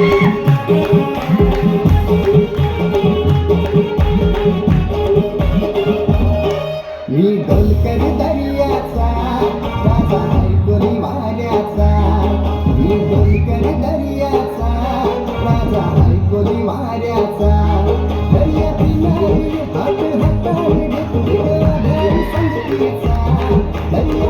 मी ढोलकरी दर्याचा राजा ऐकुरी वाड्याचा मी ढोलकरी दर्याचा राजा ऐकुरी वाड्याचा दर्यातील दर्या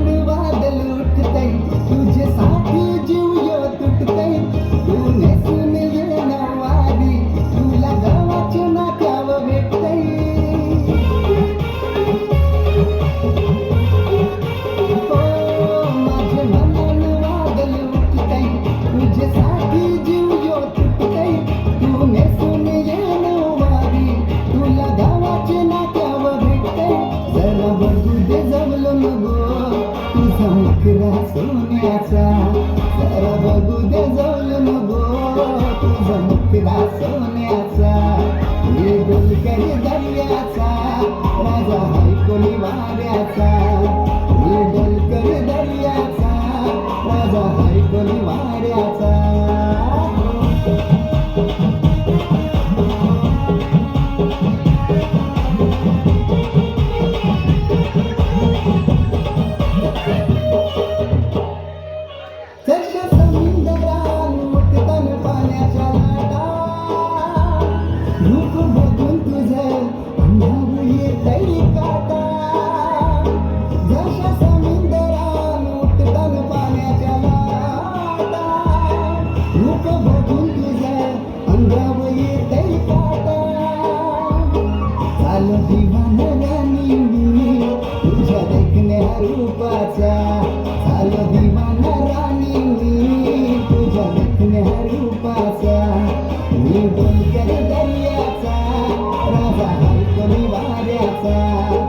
मुक्तीला सोन्याचा हे गुलकरी दर्याचा राजा कोणी वाऱ्याचा. दिल्या रूपाचा झालं दिवाण राणी मी तुझ्या दिल्या रूपाचा मी बनकर दर्याचा राजा हलकमी वाऱ्याचा